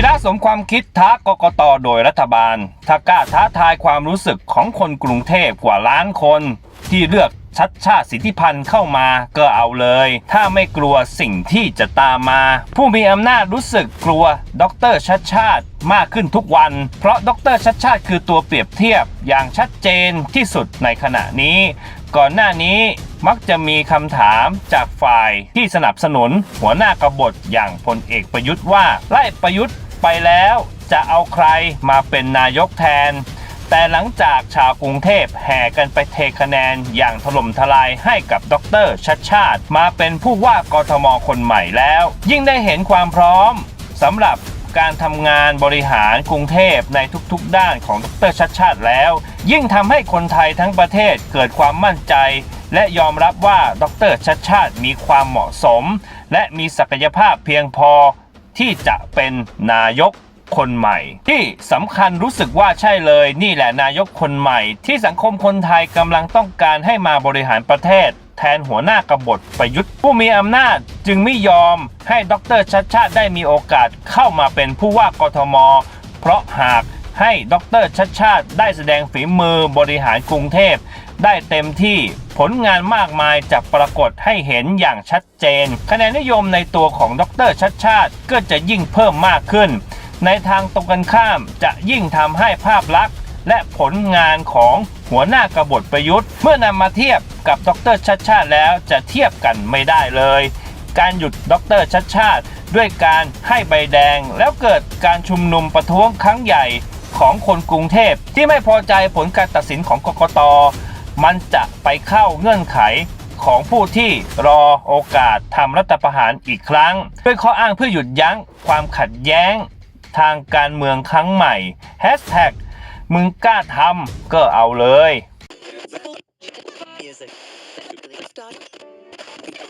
วีระสมความคิดท้ากกตโดยรัฐบาลถ้ากล้าท้าทายความรู้สึกของคนกรุงเทพกว่าล้านคน ที่เลือกชัดชาติสิทธิพันธ์เข้ามาก็เอาเลย ถ้าไม่กลัวสิ่งที่จะตามมา ผู้มีอำนาจรู้สึกกลัวดรชัดชาติมากขึ้นทุกวัน เพราะดรชัดชาติคือตัวเปรียบเทียบอย่างชัดเจนที่สุดในขณะนี้ ก่อนหน้านี้มักจะมีคำถามจากฝ่ายที่สนับสนุน หัวหน้ากบฏอย่างพลเอกประยุทธ์ว่าไล่ประยุทธ์ ไปแล้วจะเอาใครมาเป็นนายกแทน แต่หลังจากชาวกรุงเทพแห่กันไปเทคะแนนอย่างถล่มทลายให้กับดรชัดชาติ มาเป็นผู้ว่ากทมคนใหม่แล้ว ยิ่งได้เห็นความพร้อมสำหรับการทำงานบริหารกรุงเทพในทุกๆ ด้านของดรชัดชาติแล้ว ยิ่งทำให้คนไทยทั้งประเทศเกิดความมั่นใจ และยอมรับว่าดรชัดชาติมีความเหมาะสม และมีศักยภาพเพียงพอ ที่จะเป็นนายกคนใหม่ ที่สำคัญรู้สึกว่าใช่เลย นี่แหละนายกคนใหม่ ที่สังคมคนไทยกำลังต้องการให้มาบริหารประเทศ แทนหัวหน้ากบฏประยุทธ์ ผู้มีอำนาจจึงไม่ยอมให้ดรชัดชาติได้มีโอกาสเข้ามาเป็นผู้ว่ากทม เพราะหากให้ดรชัดชาติได้แสดงฝีมือบริหารกรุงเทพ ได้เต็มที่ผลงานมากมายจะปรากฏให้เห็นอย่างชัดเจน คะแนนนิยมในตัวของดรชัดชาติก็จะยิ่งเพิ่มมากขึ้น ในทางตรงกันข้ามจะยิ่งทำให้ภาพลักษณ์และผลงานของหัวหน้ากบฏประยุทธ์ เมื่อนำมาเทียบกับดรชัดชาติแล้วจะเทียบกันไม่ได้เลย การหยุดดรชัดชาติ ด้วยการให้ใบแดง แล้วเกิดการชุมนุมประท้วงครั้งใหญ่ของคนกรุงเทพที่ไม่พอใจผลการตัดสินของกกต มันจะไปเข้าเงื่อนไขของผู้ที่รอโอกาสทำรัฐประหารอีกครั้ง ด้วยข้ออ้างเพื่อหยุดยั้งความขัดแย้งทางการเมืองครั้งใหม่ Hashtag มึงกล้าทำก็เอาเลย Music.